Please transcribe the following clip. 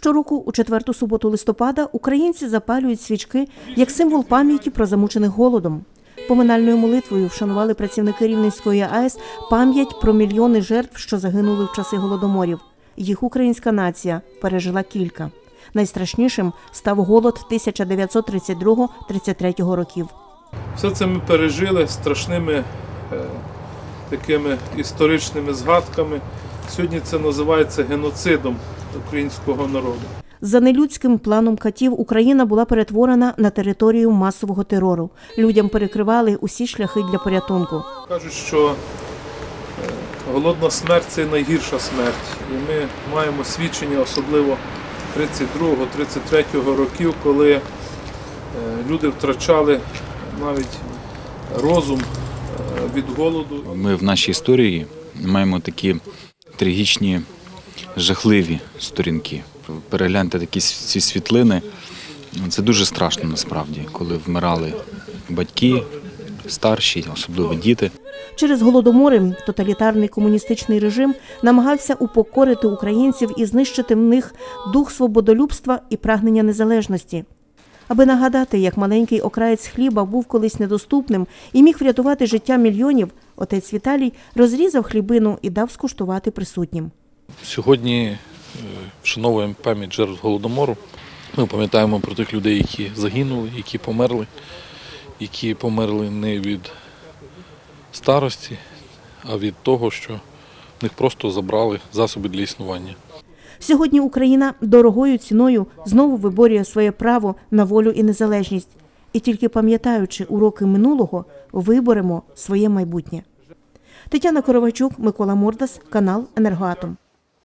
Щороку, у четверту суботу листопада, українці запалюють свічки як символ пам'яті про замучених голодом. Поминальною молитвою вшанували працівники Рівненської АЕС пам'ять про мільйони жертв, що загинули в часи голодоморів. Їх українська нація пережила кілька. Найстрашнішим став голод 1932-33 років. Все це ми пережили страшними е, такими історичними згадками. Сьогодні це називається геноцидом українського народу. За нелюдським планом катів Україна була перетворена на територію масового терору. Людям перекривали усі шляхи для порятунку. Кажуть, що е, голодна смерть це найгірша смерть. І ми маємо свідчення, особливо 32-33 років, коли е, люди втрачали навіть розум е, від голоду. Ми в нашій історії маємо такі трагічні, жахливі сторінки. Перегляньте такі ці світлини. Це дуже страшно насправді, коли вмирали батьки, старші, особливо діти. Через голодомори тоталітарний комуністичний режим намагався упокорити українців і знищити в них дух свободолюбства і прагнення незалежності. Аби нагадати, як маленький окраєць хліба був колись недоступним і міг врятувати життя мільйонів, отець Віталій розрізав хлібину і дав скуштувати присутнім. Сьогодні е, вшановуємо пам'ять жертв голодомору. Ми пам'ятаємо про тих людей, які загинули, які померли, які померли не від старості, а від того, що в них просто забрали засоби для існування. Сьогодні Україна дорогою ціною знову виборює своє право на волю і незалежність. І тільки пам'ятаючи уроки минулого, виборемо своє майбутнє. Тетяна Коровачук, Микола Мордас, канал Енергоатом.